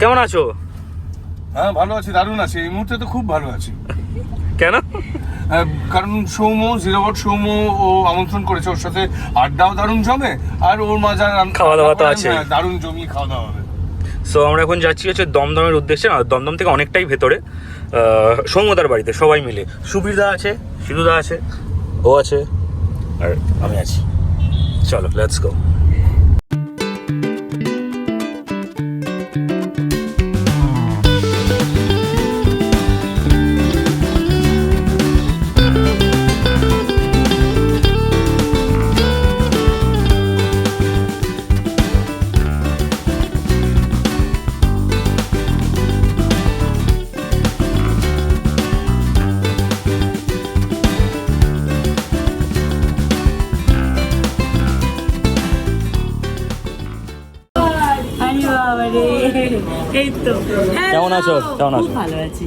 কেমন আছো? হ্যাঁ ভালো আছি দারুণ আছি। এই মুহূর্তে তো খুব ভালো আছি। কেন? কারণ সৌম্য জিরাবট সৌম্য ও আমন্ত্রণ করেছে ওর সাথে। আড্ডাও দারুণ জমে আর ওর মাজা খাওয়া দাওয়া তো আছেই। দারুণ জমি খাওয়া দাওয়া হবে। সো আমরা এখন যাচ্ছি হচ্ছে দমদমের উদ্দেশ্যে। না দমদম থেকে অনেকটাই ভেতরে। আহ, সৌম্যদার বাড়িতে সবাই মিলে। সুবীরদা আছে সিধুদা আছে ও আছে আর আমি আছি। চলো লেটস গো এই তো কেমন আছো? কেমন আছো? ভালো আছি।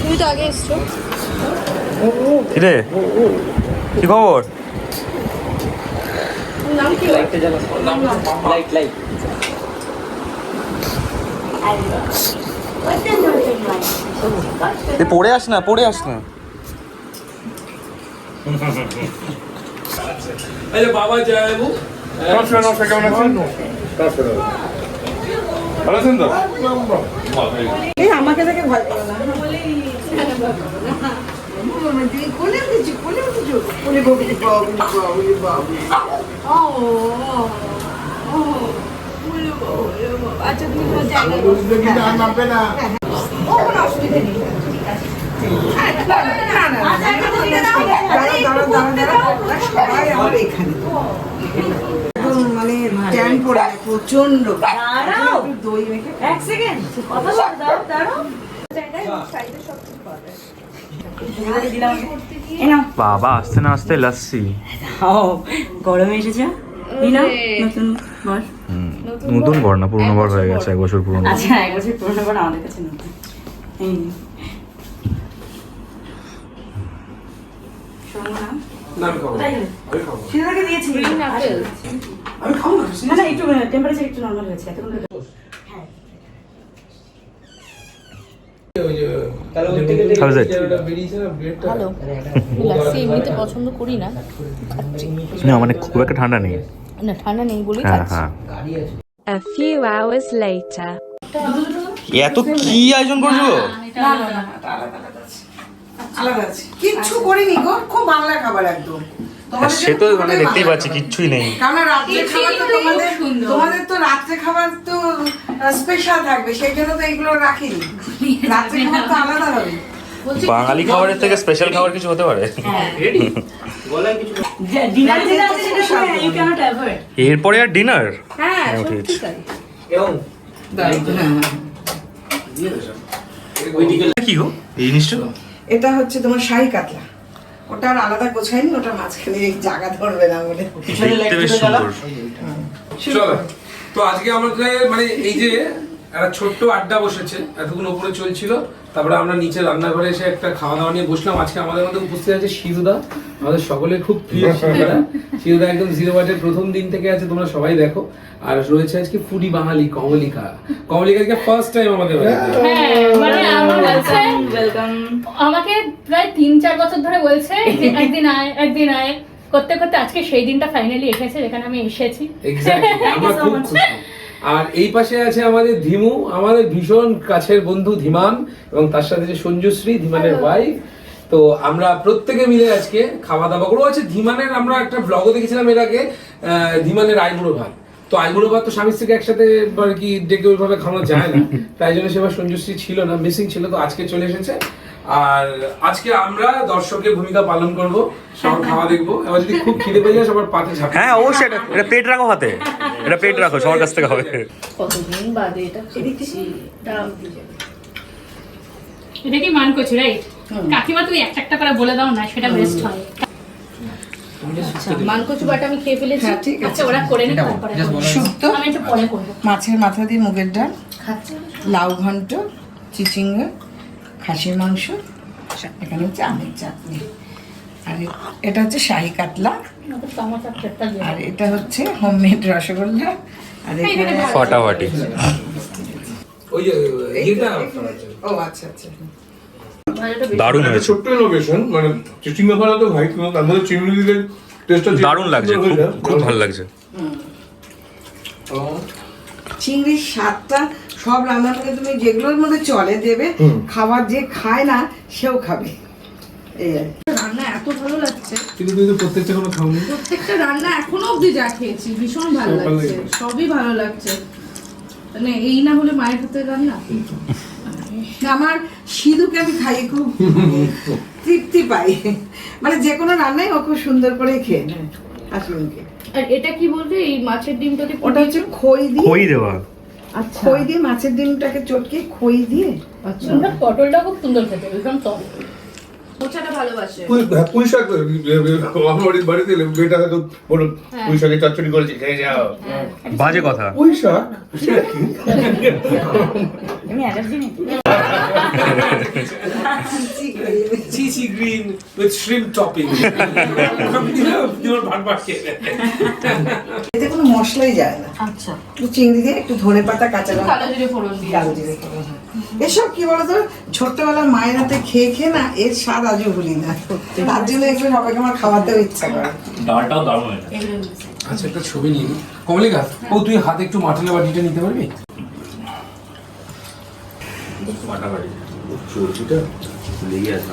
তুমি তো আগে এসছো। কিরে? কি খবর? পড়ে আস না পড়ে আস না। আরে বাবা জয়বাবু নমস্কার নমস্কার কেমন আছেন ভালো আছেন তো এই আমাকে দেখে ভয় পেও না। আচ্ছা তুমি জায়গা ও অসুবিধা নেই ঠিক আছে না না না দাঁড়া দাঁড়া দাঁড়া সবাই আমার এখানে। মানে ট্যান পড়ে যায় প্রচণ্ড দাঁড়াও। দই মেখে এক সেকেন্ড কথা বল দাঁড়াও দাঁড়াও। বাবা আসতে না আসতে লাস্সি ও গরমে এসেছে? নতুন বর নতুন বর না পুরনো বর হয়ে গেছে এক বছর পুরনো। আচ্ছা এক বছর পুরনো বর আমাদের কাছে নতুন। এই দিয়েছি না না একটু টেম্পারেচার একটু নর্মাল হয়েছে এতক্ষণ হ্যাঁ পছন্দ করি না না মানে খুব একটা ঠান্ডা নেই না ঠান্ডা নেই বলেই হ্যাঁ A few hours later. এত কি আয়োজন করছ না না না আলাদা আলাদা আছে। কিচ্ছু করিনি গো খুব বাংলা খাবার একদম। সে তো মানে দেখতেই পাচ্ছি কিচ্ছুই নেই। কারণ রাত্রে খাবার তো তোমাদের তোমাদের তো রাত্রে খাবার তো স্পেশাল থাকবে সেই জন্য তো এগুলো রাখিনি। রাত্রে খাবার তো আলাদা হবে। বাঙালি খাবারের থেকে স্পেশাল খাবার কিছু হতে পারে। ক্যানট অ্যাভয়েড এরপরে আর ডিনার হ্যাঁ তাই। কি গো? এই জিনিসটা? এটা হচ্ছে তোমার শাহী কাতলা। ওটা আর আলাদা গোছায়নি ওটার মাঝখানে জায়গা ধরবে না বলে। চলো। তো আজকে আমাদের মানে এই যে একটা ছোট্ট আড্ডা বসেছে এতক্ষণ উপরে চলছিল। তারপরে আমরা নিচে রান্নাঘরে এসে একটা খাওয়া দাওয়া নিয়ে বসলাম। আজকে আমাদের মধ্যে উপস্থিত আছে শিরুদা আমাদের সকলের খুব প্রিয় শিরুদা শিরুদা একদম জিরো বাটের প্রথম দিন থেকে আছে তোমরা সবাই দেখো। আর রয়েছে আজকে ফুডি বাঙালি কমলিকা। কমলিকা আজকে ফার্স্ট টাইম আমাদের হ্যাঁ, মানে আমার কাছে ওয়েলকাম আমাকে প্রায় তিন চার বছর ধরে বলছে যে একদিন আয় একদিন আয়। করতে করতে আজকে সেই দিনটা ফাইনালি এসেছে যেখানে আমি এসেছি। Exactly, আমরা খুব খুশি। আর এই পাশে আছে আমাদের ধীমু আমাদের ভীষণ কাছের বন্ধু ধীমান এবং তার সাথে যে সঞ্জুশ্রী ধীমানের ওয়াইফ তো আমরা প্রত্যেকে মিলে আজকে খাওয়া দাওয়া করব আছে ধীমানের আমরা একটা ব্লগও দেখেছিলাম এর আগে আহ, ধীমানের আইবুড়ো ভাত। তো আইবুড়ো ভাত তো স্বামী স্ত্রীকে একসাথে আর কি ডেকে ওইভাবে খাওয়ানো যায় না। তাই জন্য সেবার সঞ্জুশ্রী ছিল না মিসিং ছিল তো আজকে চলে এসেছে। আর আজকে আমরা দর্শকের ভূমিকা পালন করব সবার খাওয়া দেখব। এবার যদি খুব খিদে পেয়ে যায় সবার পাতে ঝাঁপ হ্যাঁ অবশ্যই এটা এটা পেট রাখো হাতে এটা পেট রাখো সবার কাছ থেকে হবে। কতদিন বাদে এটা খাচ্ছি এটা কি মান করছি রাইট কাকিমা তুই একটা একটা করে বলে দাও না সেটা বেস্ট হয়। আচ্ছা মানকচু বাটা আমি খেয়ে ফেলেছি। হ্যাঁ আচ্ছা ওরা নি শুক্তো আমি একটু মাছের মাথা দিয়ে মুগের ডাল লাউ ঘন্ট চিচিঙ্গা খাসির মাংস এখানে হচ্ছে আমের চাটনি। আর এটা হচ্ছে শাহি কাতলা আর এটা হচ্ছে হোমমেড রসগোল্লা আর এখানে ফাটাফাটি। ওই যে ও আচ্ছা আচ্ছা। দারুণ হয়েছে। ছোট্ট ইনোভেশন মানে চিচিঙ্গা ফলা তো ভাই কিন্তু তার মধ্যে চিংড়ি দিলে টেস্টটা দারুণ লাগছে খুব খুব ভালো লাগছে। চিংড়ির স্বাদটা সব রান্নার মধ্যে তুমি যেগুলোর মধ্যে চলে দেবে খাবার যে খায় না সেও খাবে। এই রান্না এত ভালো লাগছে। কিন্তু তুই তো প্রত্যেকটা কোনো খাওনি। প্রত্যেকটা রান্না এখনও অবধি যা খেয়েছি ভীষণ ভালো লাগছে। লাগছে। সবই ভালো লাগছে। মানে এই না হলে মায়ের হাতের রান্না। আমার সিধুকে আমি খাই খুব তৃপ্তি পাই। মানে যে কোনো রান্নাই ও খুব সুন্দর করে খেয়ে নেয়। হাসবেন্ডকে আর এটা কি বলবে? এই মাছের ডিমটাতে ওটা হচ্ছে খই দিয়ে খই দেওয়া। খই দিয়ে মাছের ডিমটাকে চটকে খই দিয়ে আচ্ছা। পটলটা খুব সুন্দর খেতে ভীষণ টক মোচাটা ভালোবাসে। পুঁই হ্যাঁ, শাক আমার বাড়িতে বেটা হয়তো বলো পুঁই চচ্চড়ি করেছি খেয়ে যাও। বাজে কথা। পুঁই শাক? সেটা কি চিচি গ্রিন উইথ শ্রিম টপিং ভাট ভাট খেয়ে এতে কোনো মশলাই যায় না। আচ্ছা। একটু চিংড়ি দিয়ে একটু ধনে পাতা কাঁচা লঙ্কা। কালো জিরে ফোড়ন দিয়ে। কালো জিরে ফোড়ন। এসব কি বলতো? ছোট্টবেলার মায়ের হাতে খেয়ে খেয়ে না এর স্বাদ আজও ভুলি না। তার জন্য এগুলো সবাইকে আমার খাওয়াতেও ইচ্ছা করে। ডালটাও দারুণ আচ্ছা একটা ছবি নিয়ে নিই। কমলিকা ও তুই হাতে একটু মাটনের বাটিটা নিতে পারবি? ফাটাফাটি চর্বিটা লেগে আছে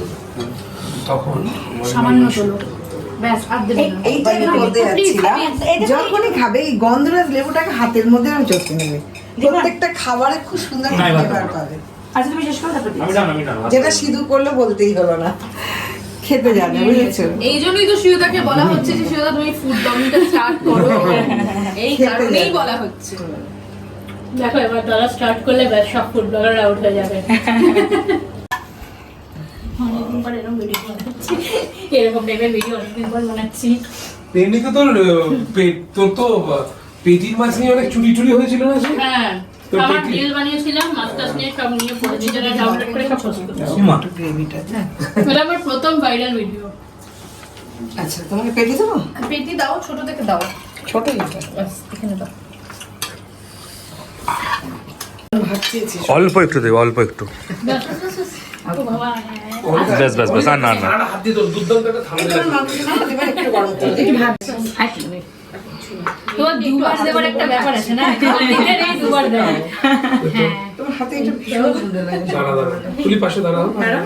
তখন সামান্য হলো। ব্যাস আর দেবে এই- না। এইটাই আমি বলতে যাচ্ছিলাম যখনই খাবে এই গন্ধরাজ লেবুটাকে হাতের মধ্যে আমি চটকে নেবে। প্রত্যেকটা খাবারে খুব সুন্দর ফ্লেভার পাবে আচ্ছা তুমি শেষ করে তারপর আমি জানি আমি জানি যেটা সিধু করলে বলতেই হলো না। খেতে জানে বুঝেছ? এই জন্যই তো শিওদাকে বলা হচ্ছে যে শিওদা তুমি ফুড ডমিটা স্টার্ট করো। এই কারণেই বলা হচ্ছে। দেখো এবার দাদা স্টার্ট করলে ব্যাস সব ফুড ব্লগার আউট হয়ে যাবে। অনেকদিন পর এরকম ভিডিও বানাচ্ছি এরকম টাইপের ভিডিও অনেকদিন পর বানাচ্ছি। এমনিতে তোর আহ, পে- তোর তো পেটির মাছ নিয়ে অনেক চুরি টুরি হয়েছিল না হ্যাঁ আমার রিল বানিয়েছিলাম মাছ নিয়ে সব নিয়ে পরে নিজেরা ডাউনলোড করে সব পোস্ট করছি। একটু গ্রেভিটা এটা আমার প্রথম ভাইরাল ভিডিও আচ্ছা তোমাকে পেটে দেবো? পেটি দাও ছোট থেকে দাও। ছোট এটা এখানে দাও। অল্প একটু দেবে অল্প একটু। ব্যাস ব্যাস ব্যাস আর না না। হ্যাঁ।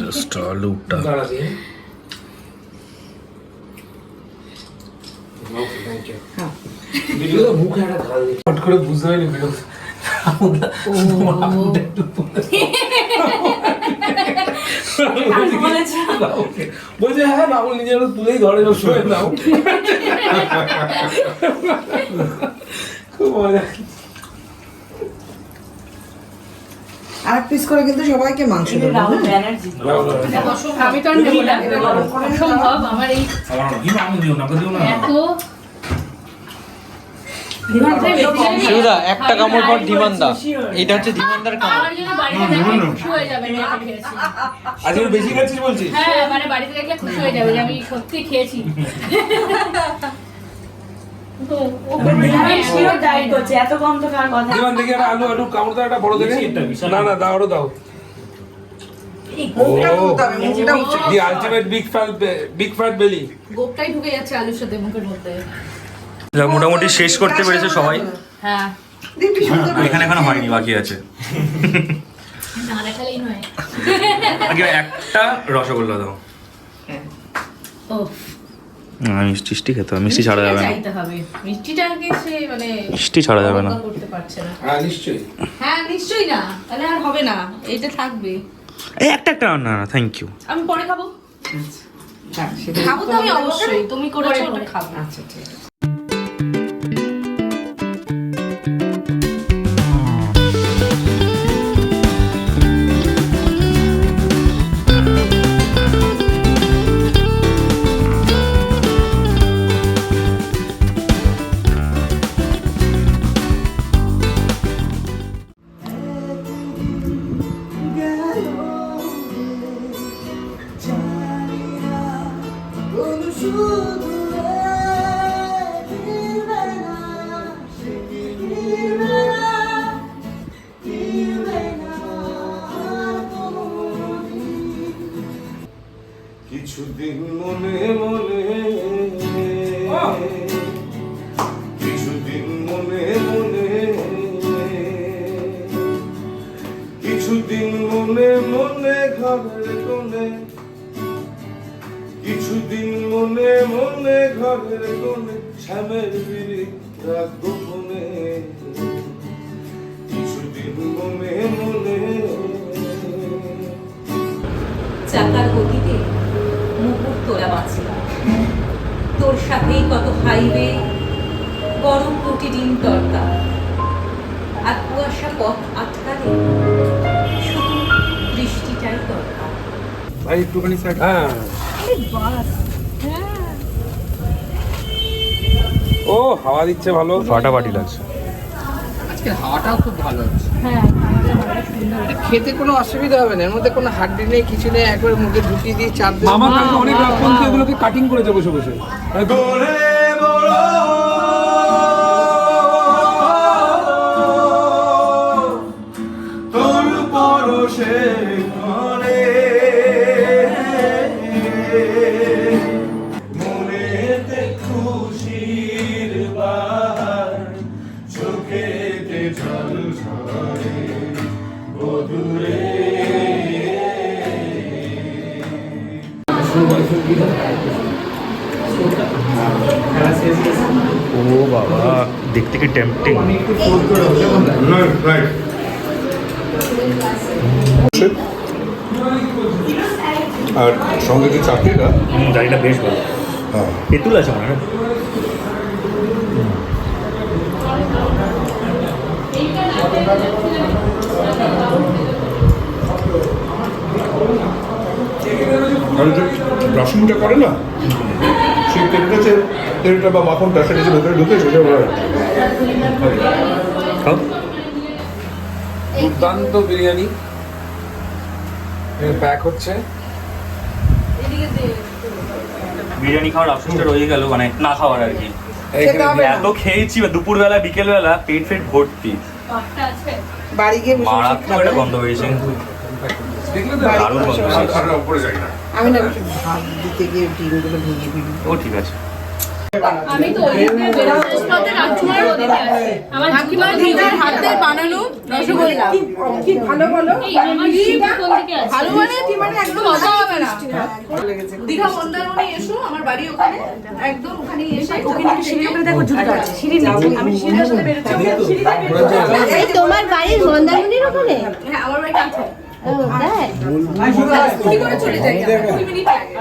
জাস্ট আলুটা দাঁড়া দিয়ে। মুখে একটা ঢাল দিয়ে করে বুঝতে পারিনি ভিডিও বলছে হ্যাঁ? বাবুল নিজের তুলেই ধরে শুয়ে দাও খুব মজা আর পিস করে কিন্তু সবাইকে মাংস দেবো হ্যাঁ? আমি তো অসম্ভব আমার এই দিও না? দিও না। এত শিবদা একটা কামড় পর ধীমানদা এটা হচ্ছে ধীমানদার কামড়। আমার জন্য বাড়িতে দেখলে খুশি হয়ে যাবে আমি খেয়েছি। আজকে বেশি খাচ্ছিস বলছিস? হ্যাঁ মানে বাড়িতে দেখলে খুশি হয়ে যাবে যে আমি সত্যি খেয়েছি। তো ও জীবন দেখি আলু আলু কামড় দাও একটা বড় দেখে। না না দাও আরও দাও। মুখটা তুলতে হবে, মুখটা উঁচু the ultimate big fat big fat belly গোপটাই ঢুকে যাচ্ছে আলুর সাথে মুখের মধ্যে। মোটামুটি শেষ করতে পেরেছে সবাই। হ্যাঁ। এখানে এখানে হয়নি বাকি আছে। একটা রসগোল্লা দাও। মিষ্টি মিষ্টি খেতে হবে মিষ্টি ছাড়া যাবে না। মিষ্টিটাকে সে মানে মিষ্টি ছাড়া যাবে না। অবজ্ঞা করতে পারছে না। হ্যাঁ নিশ্চয়ই। হ্যাঁ নিশ্চয়ই না। তাহলে আর হবে না। এটা থাকবে। এই একটা একটা না না থ্যাংক ইউ আমি পরে খাব। হ্যাঁ, সেটা খাব তো আমি অবশ্যই। তুমি করেছ ওটা খাব। আচ্ছা ঠিক আছে। কিছুদিন মনে মনে, কিছুদিন মনে মনে, কিছুদিন মনে মনে ঘরের কোণে, কিছুদিন মনে মনে ঘরের কোণে, শ্যামের বিড়ি রাখব হাইওয়ে গরম কোটি ডিম তরকা আর কুয়াশা পথ আটকালে শুধু বৃষ্টিটাই দরকার। ভাই একটুখানি সাইড হ্যাঁ। ও হাওয়া দিচ্ছে ভালো। ফাটাফাটি লাগছে। আজকে হাওয়াটাও খুব ভালো হচ্ছে। হ্যাঁ এটা খেতে কোনো অসুবিধা হবে না এর মধ্যে কোনো হাড্ডি নেই কিছু নেই একবার মুখে ঢুকিয়ে দিয়ে চাপ দিয়ে মামা কালকে অনেক রাত পর্যন্ত এগুলোকে কাটিং করেছে বসে বসে। Joseph. আর সঙ্গে যে চাকরিটা গাড়িটা বেশ ভালো। হ্যাঁ। তেঁতুল আছে মনে হয় আর যে ব্রাশিংটা করে না? সেই তেলটা তেলটা বা মাখনটা সেটা যে ভেতরে ঢুকে সেটা খাও। দুর্দান্ত বিরিয়ানি। প্যাক হচ্ছে। বিরিয়ানি খাওয়ার অপশনটা রয়ে গেল মানে না খাওয়ার আর কি। এত খেয়েছি দুপুরবেলা বিকেলবেলা পেট ফেট ভর্তি। পাঁচটা বাড়ি গিয়ে বসে বসে মারাত্মক একটা গন্ধ হয়েছে। আমি না একটু ভাত দিতে গিয়ে ডিমগুলো ভেঙে ও ঠিক আছে। আমি তো ওই দিকে বেরোনোর পথে কাকিমার ওদিকে আছে। আমার কাকিমার নিজের হাতে বানানো রসগোল্লা। কি ভালো বলো? এই আমার দিদিটা কোন দিকে আছে? ভালো মানে কি মানে একদম মজা হবে না? দীঘা মন্দারমণি এসো আমার বাড়ি ওখানে। একদম ওখানে এসে ওখানে সিঁড়ি উপরে দেখো জুতো আছে। সিঁড়ি নিচে আমি সিঁড়িটার সাথে বেরোচ্ছি। এই তোমার বাড়ির মন্দারমণির ওখানে? হ্যাঁ আমার বাড়ি কাছে। ও তাই? স্কুটি করে চলে যাই। দুই মিনিট লাগে।